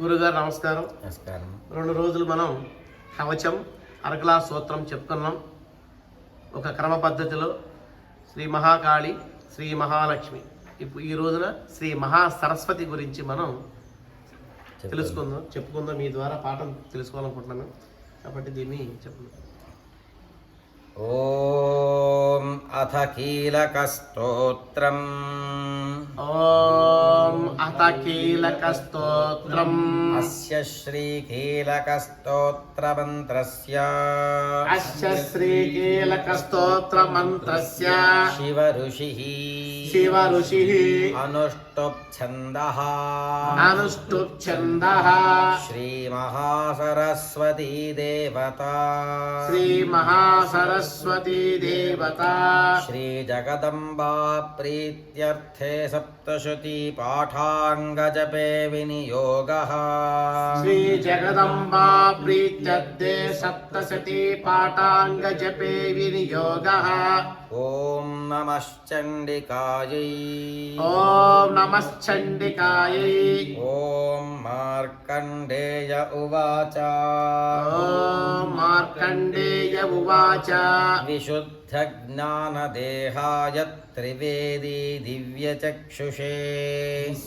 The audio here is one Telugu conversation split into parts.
గురుగారు నమస్కారం. నమస్కారం. రెండు రోజులు మనం కవచం అరగలా సూత్రం చెప్తున్నాం. ఒక క్రమ పద్ధతిలో శ్రీ మహాకాళి శ్రీ మహాలక్ష్మి. ఇప్పుడు ఈ రోజున శ్రీ మహా సరస్వతి గురించి మనం తెలుసుకుందాం చెప్పుకుందాం. మీ ద్వారా పాఠం తెలుసుకోవాలనుకుంటున్నాను కాబట్టి దీన్ని చెప్పుకుందాం ఓం అథ కీలకస్తోత్రం. ఓం అత కీలక స్తోత్రం అస్య శ్రీకీలకస్తోత్రమంత్రస్య అస్య శ్రీ కీలక స్తోత్ర మంత్రస్య శివ ఋషి. శివ सरस्वती देवता। श्रीजगदम्बा प्रीत्यर्थे सप्त सप्तशुतिपाठाङ्गजपे विनियोगः श्रीजगदम्बा प्रीत्यर्थे सप्तशतीपाठाङ्गजपे विनियोगः ॐ नमश्चण्डिकायै ॐ नमश्चण्डिकायै ॐ मार्कण्डेय उवाच। ॐ मार्कण्डेय उवाच। विशुद्ध विशुद्धज्ञानदेहाय त्रिवेदी दिव्यचक्षुषे।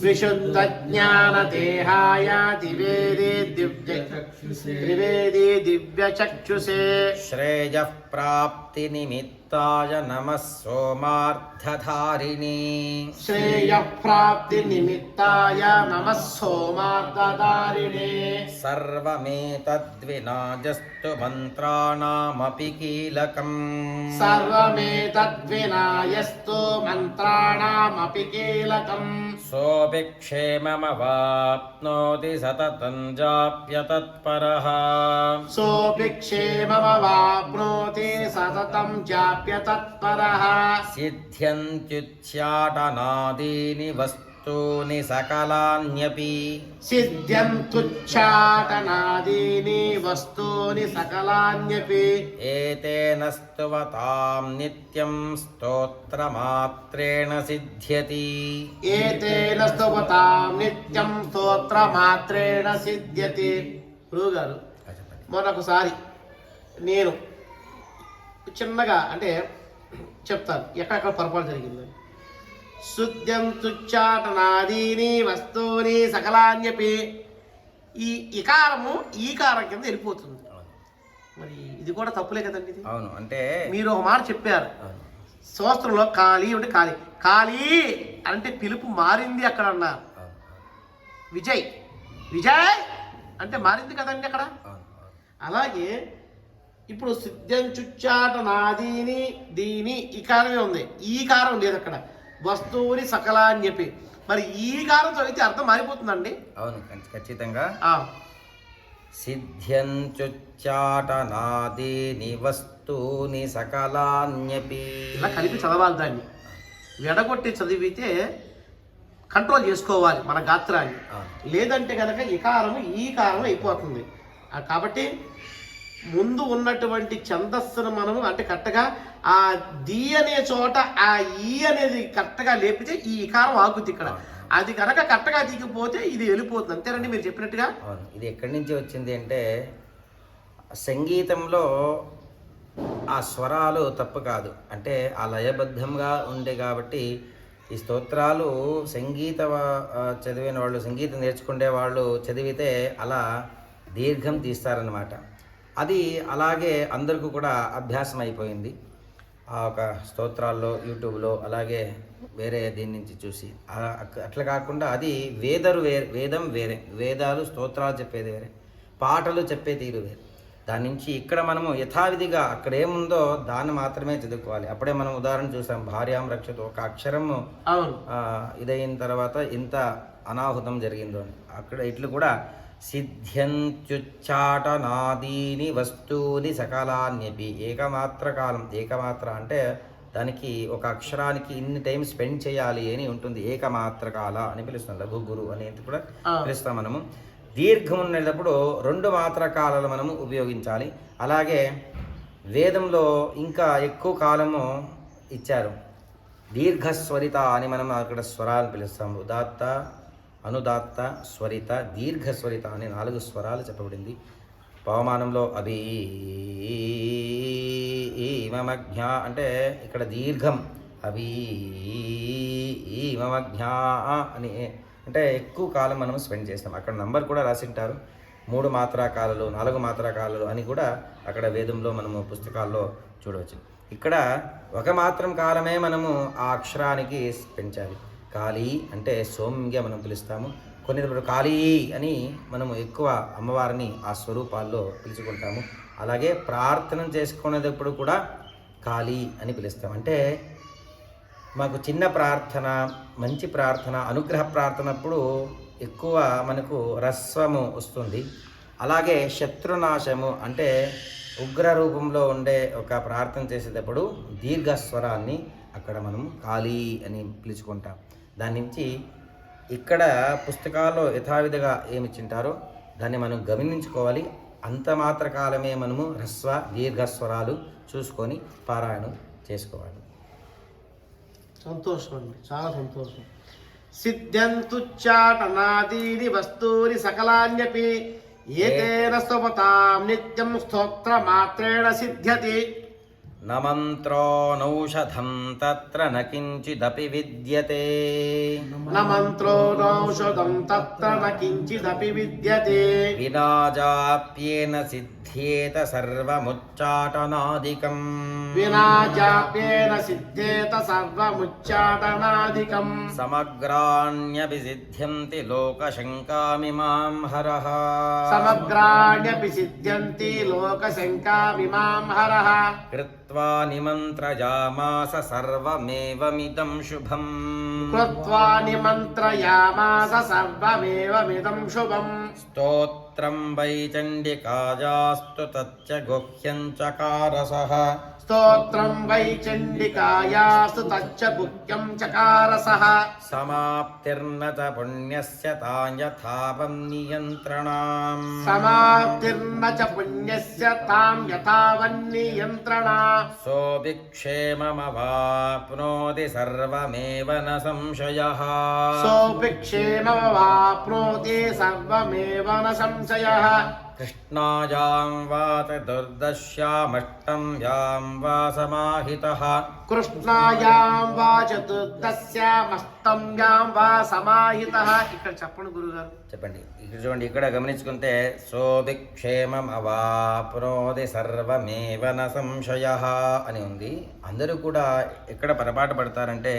विशुद्धज्ञानदेहाय द्विवेदी दिव्यचक्षुषे त्रिवेदी दिव्यचक्षुषे। श्रेयः प्राप्तिनिमित्त निमित्ताय नमः सोमार्धधारिणी श्रेयःप्राप्तिनिमित्ताय नमः सोमार्धधारिणे सर्वमेतद्विनाजस्तु मन्त्राणामपि कीलकम् सर्वमेतद्विनायस्तु मन्त्राणामपि कीलकम् सोऽभिक्षेममवाप्नोति सततं जाप्यतत्परः सोऽभिक्षेममवाप्नोति सततं जाप्य జాప్య తత్పరః सिद्ध्यन्त्युच्चाटनादीनि वस्तूनि सकलान्यपि సిద్ధ్యంతుచ్చాటనాదీని వస్తూని సకలాన్యపి एतेन स्तुवतां नित्यं స్తోత్రమాత్రేణ సిద్ధ్యతి ఏతేన స్తువతాం నిత్యం స్తోత్రమాత్రేణ సిద్ధ్యతి గురువు గారు మొన్నొకసారి నేను చిన్నగా అంటే చెప్తాను ఎక్కడెక్కడ పొరపాటు జరిగింది శుద్ధ్యం తుచ్చాటనాదీని వస్తువుని సకలాన్యపి. ఈ ఇకారము ఈకారం కింద వెళ్ళిపోతుంది. మరి ఇది కూడా తప్పులే కదండి ఇది? అవును అంటే మీరు ఒక మాట చెప్పారు. అవును, శాస్త్రంలో ఖాళీ అంటే ఖాళీ. ఖాళీ అంటే పిలుపు మారింది అక్కడ అన్నారు. విజయ్. విజయ్! అంటే మారింది కదండి అక్కడ. అలాగే ఇప్పుడు సిద్ధం చుచ్చాట నాదీని దీని ఈ కారమే ఉంది. ఈ కారం లేదు అక్కడ. వస్తువుని సకల అని చెప్పి. మరి ఈ కారం చదివితే అర్థం మారిపోతుందండి? అవును ఖచ్చి- ఖచ్చితంగా. ఆ, సిద్ధ్యంచుచ్చాటనాదీని వస్తూని సకలాన్యపి ఇలా కలిపి చదవాలి దాన్ని. విడగొట్టి చదివితే కంట్రోల్ చేసుకోవాలి మన గాత్రాన్ని. లేదంటే కనుక ఈ కారం ఈ కారం అయిపోతుంది. కాబట్టి ముందు ఉన్నటువంటి ఛందస్సును మనము అంటే కరెక్ట్గా ఆ ది అనే చోట ఆ ఈ అనేది కరెక్ట్గా లేపితే ఈ ఇకారం ఆగుద్ది ఇక్కడ. అది కనుక కరెక్ట్గా దిగిపోతే ఇది వెళ్ళిపోతుంది. అంతేనండి మీరు చెప్పినట్టుగా? ఇది ఎక్కడి నుంచి వచ్చింది అంటే సంగీతంలో ఆ స్వరాలు తప్పు కాదు. అంటే ఆ లయబద్ధంగా ఉండే కాబట్టి ఈ స్తోత్రాలు సంగీత చదివిన వాళ్ళు సంగీతం నేర్చుకునే వాళ్ళు చదివితే అలా దీర్ఘం తీస్తారనమాట అది అలాగే అందరికీ కూడా అభ్యాసం అయిపోయింది ఆ ఒక స్తోత్రాల్లో యూట్యూబ్లో అలాగే వేరే దీని నుంచి చూసి. అట్లా కాకుండా అది వేదరు వేరే వేదం వేరే. వేదాలు స్తోత్రాలు చెప్పేది వేరే. పాటలు చెప్పే తీరు వేరే. దాని నుంచి ఇక్కడ మనము యథావిధిగా అక్కడ ఏముందో దాన్ని మాత్రమే చదువుకోవాలి. అప్పుడే మనం ఉదాహరణ చూసాం భార్యాం రక్షతో ఒక అక్షరము ఇదైన తర్వాత ఇంత అనాహుతం జరిగిందో అక్కడ ఇట్లు కూడా సిద్ధ్యంత్యుచ్చాటనాదీని వస్తూని సకాలాన్యపి. ఏకమాత్ర కాలం ఏకమాత్ర అంటే దానికి ఒక అక్షరానికి ఇన్ని టైం స్పెండ్ చేయాలి అని ఉంటుంది. ఏకమాత్ర కాల అని పిలుస్తాం లఘు గురు అనేది కూడా. పిలుస్తాం మనము. దీర్ఘం ఉండేటప్పుడు రెండు మాత్ర కాలాలు మనము ఉపయోగించాలి. అలాగే వేదంలో ఇంకా ఎక్కువ కాలము ఇచ్చారు. దీర్ఘస్వరిత అని మనం అక్కడ స్వరాలు పిలుస్తాము. ఉదాత్త అనుదాత్త స్వరిత దీర్ఘస్వరిత అనే నాలుగు స్వరాలు చెప్పబడింది. పవమానంలో అభి ఈమమజ్ఞ అంటే ఇక్కడ దీర్ఘం. అభి ఈమమజ్ఞ అని అంటే ఎక్కువ కాలం మనం స్పెండ్ చేస్తాం అక్కడ నంబర్ కూడా రాసింటారు. మూడు మాత్రాకాలలు నాలుగు మాత్రాకాలలు అని కూడా అక్కడ వేదంలో మనము పుస్తకాల్లో చూడవచ్చు. ఇక్కడ ఒక మాత్రం కాలమే మనము ఆ అక్షరానికి పెంచాలి కాళీ అంటే సౌమ్యంగా మనం పిలుస్తాము. కొన్ని కాళీ అని మనము ఎక్కువ అమ్మవారిని ఆ స్వరూపాల్లో పిలుచుకుంటాము. అలాగే ప్రార్థన చేసుకునేటప్పుడు కూడా కాళీ అని పిలుస్తాం. అంటే మాకు చిన్న ప్రార్థన మంచి ప్రార్థన అనుగ్రహ ప్రార్థనప్పుడు ఎక్కువ మనకు రస్వము వస్తుంది. అలాగే శత్రునాశము అంటే ఉగ్ర రూపంలో ఉండే ఒక ప్రార్థన చేసేటప్పుడు దీర్ఘస్వరాన్ని అక్కడ మనం ఖాళీ అని పిలుచుకుంటాం. దాని నుంచి ఇక్కడ పుస్తకాల్లో యథావిధిగా ఏమిచ్చింటారో దాన్ని మనం గమనించుకోవాలి. అంత మాత్ర కాలమే మనము హ్రస్వ దీర్ఘస్వరాలు చూసుకొని పారాయణం చేసుకోవాలి. సంతోషం అండి చాలా సంతోషం. సిద్ధ్యంతుచ్చాటనాదీని వస్తూని సకలాన్యపి ఏతేన స్తవతాం నిత్యం స్తోత్ర మాత్రేణ సిద్ధ్యతి. न मन्त्रोऽनौषधम् तत्र न किञ्चिदपि विद्यते। न मन्त्रो नौषधम् तत्र न किञ्चिदपि विद्यते। विनाजाप्येन सिद्ध सिद्ध्येत सर्वमुच्चाटनादिकम् विना जाप्येन सिद्ध्येत सर्वमुच्चाटनादिकम् समग्राण्यपि सिद्ध्यन्ति लोकशङ्कामिमां हरः समग्राण्यपि सिद्ध्यन्ति लोकशङ्कामिमां हरः कृत्वा निमन्त्रयामास सर्वमेवमिदं शुभम् कृत्वा निमन्त्रयामास सर्वमेवमिदं शुभम् स्तोत्र స్తోత్రం వై చండికాయాస్తు తచ్చ గుహ్యం చకారసః. స్తోత్రం వై చండికాయాస్తు తచ్చ గుహ్యం చకారసః. సమాప్తిర్న చ పుణ్యస్య తాయథావం నియంత్రణాం. సమాప్తిర్న చ పుణ్యస్య తాం యథావన్నియంత్రణ సోభిక్షేమమవాప్నోతి సర్వమేవ న సంశయः. సోపి క్షేమవాప్నోతి సర్వమేవ న సంశయః కృష్ణాయాం వాత దుర్దశ్యామష్టం యాం వా సమాహితः కృష్ణాయాం వా చతుర్దశ్యామస్తం యాం వా సమాహితః ఇక్కడ చెప్పండి గురుగారు। చెప్పండి. ఇక్కడ చూడండి ఇక్కడ గమనించుకుంటే సోభిక్షేమం అవాప్నోది సర్వమేవ న సంశయ అని ఉంది. అందరూ కూడా ఎక్కడ పొరపాటు పడతారంటే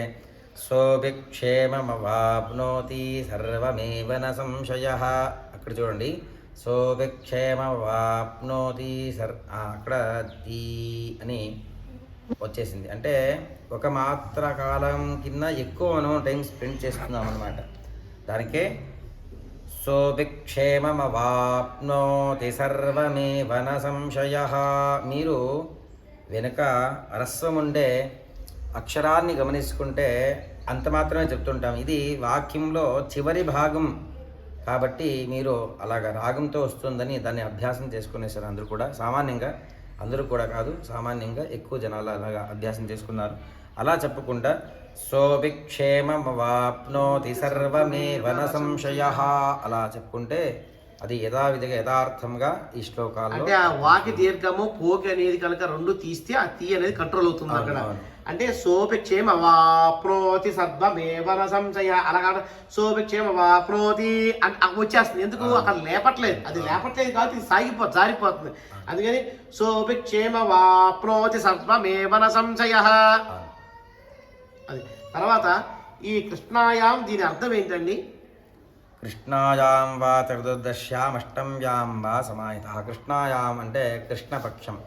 సోభిక్షేమం అవాప్నోతి సర్వమేవ న సంశయ. అక్కడ చూడండి సోభిక్షేమవాప్నోతి సర్ అక్కడ తీ అని వచ్చేసింది. అంటే ఒక మాత్ర కాలం కింద ఎక్కువ మనం టైం స్పెండ్ చేస్తున్నాం అనమాట దానికే సోభిక్షేమవాప్నోతి సర్వమే వన సంశయ. మీరు వెనుక రస్వం ఉండే అక్షరాన్ని గమనించుకుంటే అంత మాత్రమే చెప్తుంటాం. ఇది వాక్యంలో చివరి భాగం కాబట్టి మీరు అలాగ రాగంతో వస్తుందని దాన్ని అభ్యాసం చేసుకునేసారు అందరూ కూడా. సామాన్యంగా అందరూ కూడా కాదు సామాన్యంగా ఎక్కువ జనాలు అలాగా అభ్యాసం చేసుకున్నారు. అలా చెప్పకుండా సోభిక్షేమవాప్నోతి సర్వమే వన సంశయ అలా చెప్పుకుంటే అది యథావిధిగా యథార్థంగా ఈ శ్లోకాల్లో అంటే ఆ వాకి దీర్ఘము పోకి అనేది కనుక రెండు తీస్తే ఆ తీ అనేది కంట్రోల్ అవుతుంది అక్కడ. అంటే సోపిక్షేమ వాప్నోతి సర్వమేవన సంశయ అలాగా సోపిక్షేమ అంటే అక్కడ వచ్చేస్తుంది. ఎందుకు? అక్కడ లేపట్లేదు. అది లేపట్లేదు కాబట్టి ఇది సాగిపో జారిపోతుంది. అందుకని సోపిక్షేమ వాప్నోతి సర్వమేవన సంశయ. అది. తర్వాత ఈ కృష్ణాయాం దీని అర్థం ఏంటండి? కృష్ణాయాం వా చతుర్దశ్యామష్టమ్యాం వా సమాహిత. కృష్ణాయాం అంటే కృష్ణపక్షం.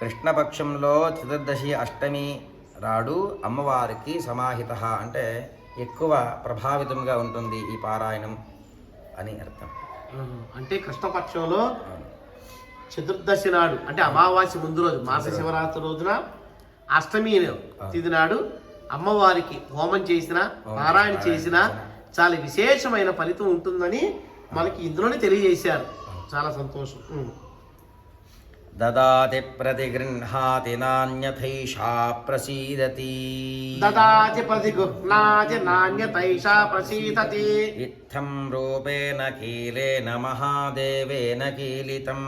కృష్ణపక్షంలో చతుర్దశి అష్టమి రాడు అమ్మవారికి సమాహిత. అంటే ఎక్కువ ప్రభావితంగా ఉంటుంది ఈ పారాయణం అని అర్థం. అంటే కృష్ణపక్షంలో చతుర్దశి నాడు అంటే అమావాస్య ముందు రోజు మాస శివరాత్రి రోజున అష్టమి తిథి నాడు అమ్మవారికి హోమం చేసిన పారాయణ చేసిన చాలా విశేషమైన ఫలితం ఉంటుందని మనకి ఇందులోనే తెలియజేశారు. చాలా సంతోషం. ఉం. దదాతి ప్రతిగృహాతి నాణ్యథైషా ప్రసీదతి దదాతి ప్రతిగృహ్ణాతి నాణ్యతైషా ప్రసీదతి ఇత్థం రూపేణ కీలేన మహాదేవేన కీలితం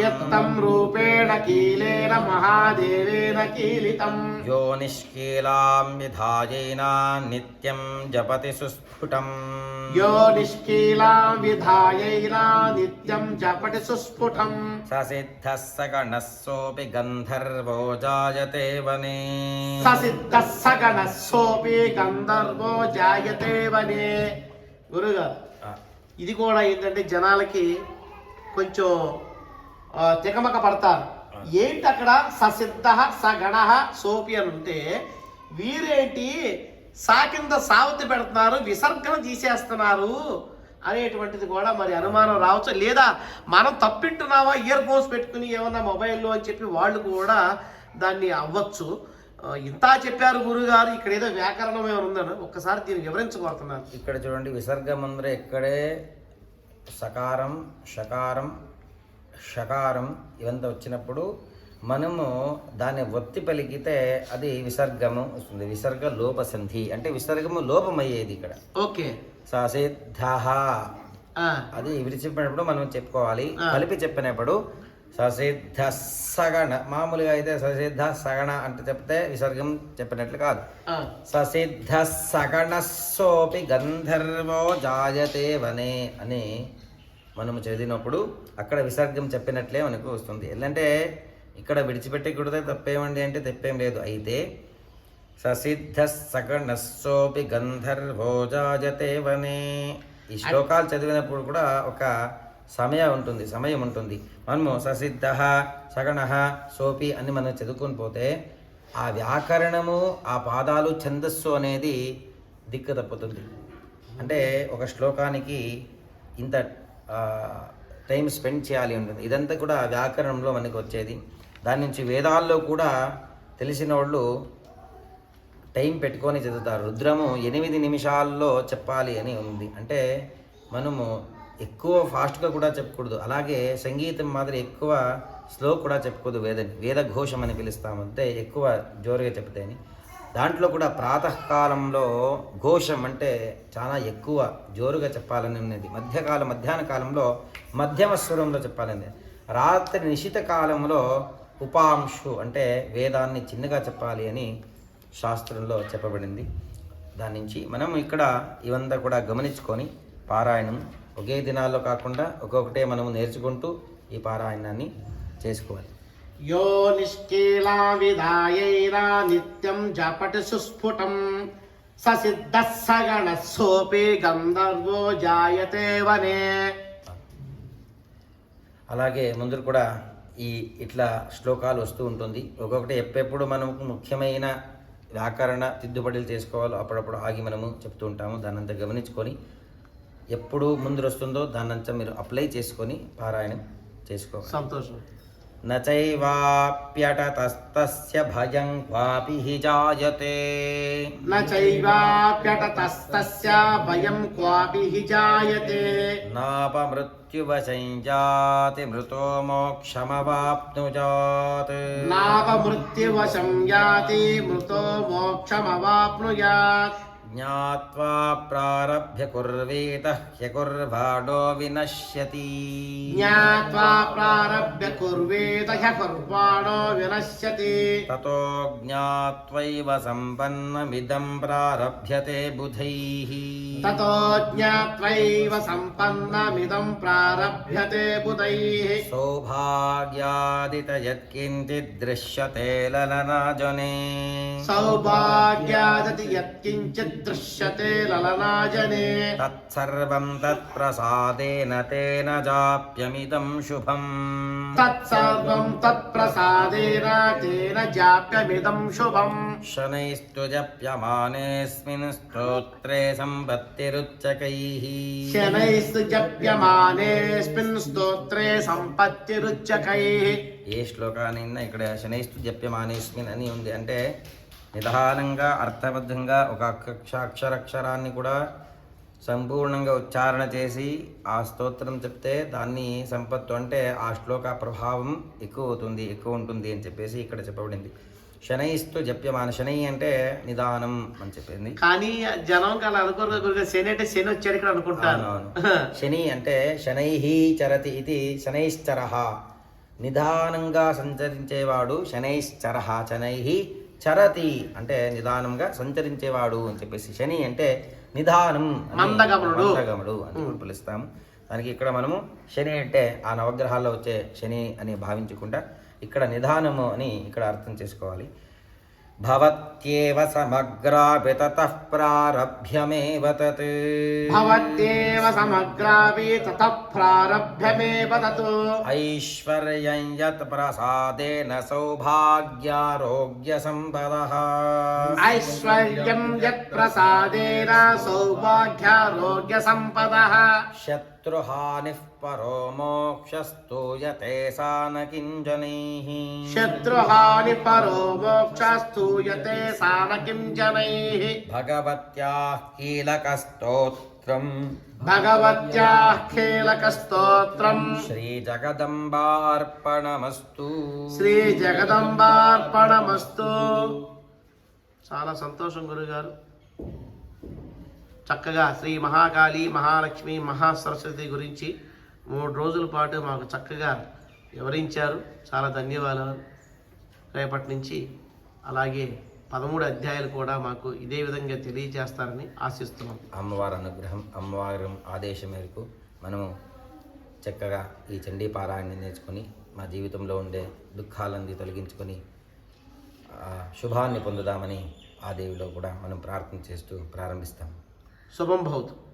యత్తం రూపేణ కీలేన మహాదేవేన కీలితం యో నిష్కీలాం విధాయేన నిత్యం జపతి సుస్ఫుటం యో నిష్కీలాం విధాయైనా నిత్యం జపటి సుస్ఫుటం వనే ససిద్ధ సగణ సోపి గంధర్వో జాయతే వనే గురుగారు ఇది కూడా ఏంటంటే జనాలకి కొంచెం తికమక పడతారు. ఏంటి అక్కడ? ససిద్ధ సగణ సోపి అని ఉంటే వీరేంటి? సా కింద సావతి పెడుతున్నారు విసర్గన తీసేస్తున్నారు. అనేటువంటిది కూడా మరి అనుమానం రావచ్చు? లేదా మనం తప్పింటున్నావా ఇయర్ ఫోన్స్ పెట్టుకుని ఏమన్నా మొబైల్లో అని చెప్పి వాళ్ళు కూడా దాన్ని అవ్వచ్చు. ఇంత చెప్పారు గురుగారు. ఇక్కడ ఏదో వ్యాకరణం ఏమైనా ఉందని? ఒక్కసారి దీన్ని వివరించబోతున్నాను ఇక్కడ చూడండి విసర్గ ముందర ఇక్కడే సకారం షకారం షకారం ఇవంతా వచ్చినప్పుడు మనము దాన్ని ఒత్తి పలికితే అది విసర్గము వస్తుంది. విసర్గ లోపసంధి. అంటే విసర్గము లోపమయ్యేది ఇక్కడ. ఓకే. ససిద్ధ ఆ, అది విడిచిపెట్టినప్పుడు మనం చెప్పుకోవాలి. కలిపి చెప్పినప్పుడు ససిద్ధ సగణ మామూలుగా అయితే ససిద్ధ సగణ అంటే చెప్తే విసర్గం చెప్పినట్లు కాదు. ససిద్ధ సగణస్సోపి గంధర్వో జాయతే వనే అని మనము చదివినప్పుడు అక్కడ విసర్గం చెప్పినట్లే మనకు వస్తుంది. ఎందుకంటే ఇక్కడ విడిచిపెట్టకూడదే తప్పేమండి అంటే తప్పేం లేదు. అయితే ససిద్ధ సగణస్సోపి గంధర్వో జాయతే వనే. ఈ శ్లోకాలు చదివినప్పుడు కూడా ఒక సమయం ఉంటుంది సమయం ఉంటుంది. మనము ససిద్ధ సగణ సోపి అని మనం చదువుకొని పోతే ఆ వ్యాకరణము ఆ పాదాలు ఛందస్సు అనేది దిక్కు తప్పుతుంది. అంటే ఒక శ్లోకానికి ఇంత టైం స్పెండ్ చేయాలి ఉంటుంది. ఇదంతా కూడా వ్యాకరణంలో మనకు వచ్చేది. దాని నుంచి వేదాల్లో కూడా తెలిసిన వాళ్ళు టైం పెట్టుకొని చదువుతారు. రుద్రము ఎనిమిది నిమిషాల్లో చెప్పాలి అని ఉంది. అంటే మనము ఎక్కువ ఫాస్ట్గా కూడా చెప్పకూడదు. అలాగే సంగీతం మాదిరి ఎక్కువ స్లో కూడా చెప్పకూడదు వేదని వేద ఘోషం అని పిలుస్తామంటే ఎక్కువ జోరుగా చెప్తేని దాంట్లో కూడా ప్రాతకాలంలో ఘోషం అంటే చాలా ఎక్కువ జోరుగా చెప్పాలని ఉన్నది. మధ్యకాలం మధ్యాహ్న కాలంలో మధ్యమ స్వరంలో చెప్పాలని రాత్రి నిశిత కాలంలో ఉపాంశు అంటే వేదాన్ని చిన్నగా చెప్పాలి అని శాస్త్రంలో చెప్పబడింది. దాని నుంచి మనం ఇక్కడ ఇవంతా కూడా గమనించుకొని పారాయణం ఒకే దినాల్లో కాకుండా ఒక్కొక్కటే మనం నేర్చుకుంటూ ఈ పారాయణాన్ని చేసుకోవాలి. యో నిష్కీలా విధాయైనా నిత్యం జపటి సుస్ఫుటం ససిద్ధ సగణ సోపి గంధర్వో జాయతే వనే. అలాగే ముందు కూడా ఈ ఇట్లా శ్లోకాలు వస్తూ ఉంటుంది. ఒక్కొక్కటి ఎప్పుడెప్పుడు మనకు ముఖ్యమైన వ్యాకరణ తిద్దుబడులు చేసుకోవాలో అప్పుడప్పుడు ఆగి మనము చెప్తూ ఉంటాము. దాన్నంతా గమనించుకొని ఎప్పుడు ముందు వస్తుందో దాన్నంతా మీరు అప్లై చేసుకొని పారాయణం చేసుకోవాలి. సంతోషం. न चैवाप्यटतस्तस्य भयं क्वापि हि जायते। न चैवाप्यटतस्तस्य भयं क्वापि हि जायते। नापमृत्युवशञ्जाति मृतो मोक्षमवाप्नुयात् नापमृत्युवशं जाति मृतो मोक्षमवाप्नुयात् జ్ఞాత్వా ప్రారభ్య కుర్వీత హ్యకుర్వాడో వినశ్యతి జ్ఞాత్వా ప్రారభ్య కుర్వేత హ్యకుర్వాణో వినశ్యతి తతో జ్ఞాత్వైవ సంపన్నమిదం ప్రారభ్యతే బుధైః తతో జ్ఞాత్వైవ సంపన్నమిదం ప్రారభ్యతే బుధైః సౌభాగ్యాదిత యత్కించిద్ దృశ్యతే లలనాజనే సౌభాగ్యాదతి దృశ్యతే లలనాజనే. తత్సర్వం తత్ప్రసాదేన తేన జాప్యమిదం శుభం. తత్సర్వం తత్ప్రసాదేన తేన జాప్యమిదం శుభం. శనైస్తు జప్యమానేస్మిన్ స్తోత్రే సంపత్తిరుచ్చకైః. శనైస్తు జప్యమానేస్మిన్ స్తోత్రే సంపత్తిరుచ్చకైః. ఏ శ్లోకానైనా ఇక్కడ శనైస్తు జప్యమానేస్మిన్ అని ఉంది. అంటే నిదానంగా అర్థబద్ధంగా ఒక అక్ష అక్షరాక్షరాన్ని కూడా సంపూర్ణంగా ఉచ్చారణ చేసి ఆ స్తోత్రం చెప్తే దాన్ని సంపత్తు అంటే ఆ శ్లోక ప్రభావం ఎక్కువ అవుతుంది ఎక్కువ ఉంటుంది అని చెప్పేసి ఇక్కడ చెప్పబడింది. శనైస్తు జప్యమాన శనై అంటే నిదానం అని చెప్పింది. కానీ జనం అలా అనుకోరు శని అంటే శని వచ్చాడు ఇక్కడ అనుకుంటాను. శని అంటే శనైహి చరతి ఇది శనైశ్చర. నిదానంగా సంచరించేవాడు శనైశ్చర శనైహి చరతి అంటే నిదానంగా సంచరించేవాడు అని చెప్పేసి శని అంటే నిదానం. మందగమనుడు. అని పిలుస్తాము. దానికి ఇక్కడ మనము శని అంటే ఆ నవగ్రహాల్లో వచ్చే శని అని భావించకుండా ఇక్కడ నిదానము అని ఇక్కడ అర్థం చేసుకోవాలి. భవత్యేవ సమగ్రాపి తతః ప్రారభ్యమేవ తత్ భవత్యేవ సమగ్రాపి తత ప్రారభ్యమేవ తత్ ఐశ్వర్యం యత్ ప్రసాదేన సౌభాగ్యారోగ్య సంపద ఐశ్వర్యం యత్ ప్రసాదేన సౌభాగ్యారోగ్య సంపద శత్రుహాని పరో మోక్షస్తూయతే సాన కింజనై శత్రుహాని పరో మోక్షస్థూయతే సాన కింజనై భగవత్యా కీలకస్తోత్రం భగవత్యాః స్తోత్రం శ్రీజగదంబార్పణమస్తు శ్రీ జగదంబార్పణమస్తు. చాలా సంతోషం గురుగారు. చక్కగా శ్రీ మహాకాళి మహాలక్ష్మి మహాసరస్వతి గురించి మూడు రోజుల పాటు మాకు చక్కగా వివరించారు. చాలా ధన్యవాదాలు. రేపటి నుంచి అలాగే పదమూడు అధ్యాయాలు కూడా మాకు ఇదే విధంగా తెలియజేస్తారని ఆశిస్తున్నాం. అమ్మవారి అనుగ్రహం అమ్మవారి ఆదేశం మేరకు మనము చక్కగా ఈ చండీ పారాయణని నేర్చుకొని మా జీవితంలో ఉండే దుఃఖాలన్నీ తొలగించుకొని శుభాన్ని పొందుదామని ఆ దేవిలో కూడా మనం ప్రార్థన చేస్తూ ప్రారంభిస్తాం. शुभम भवतु।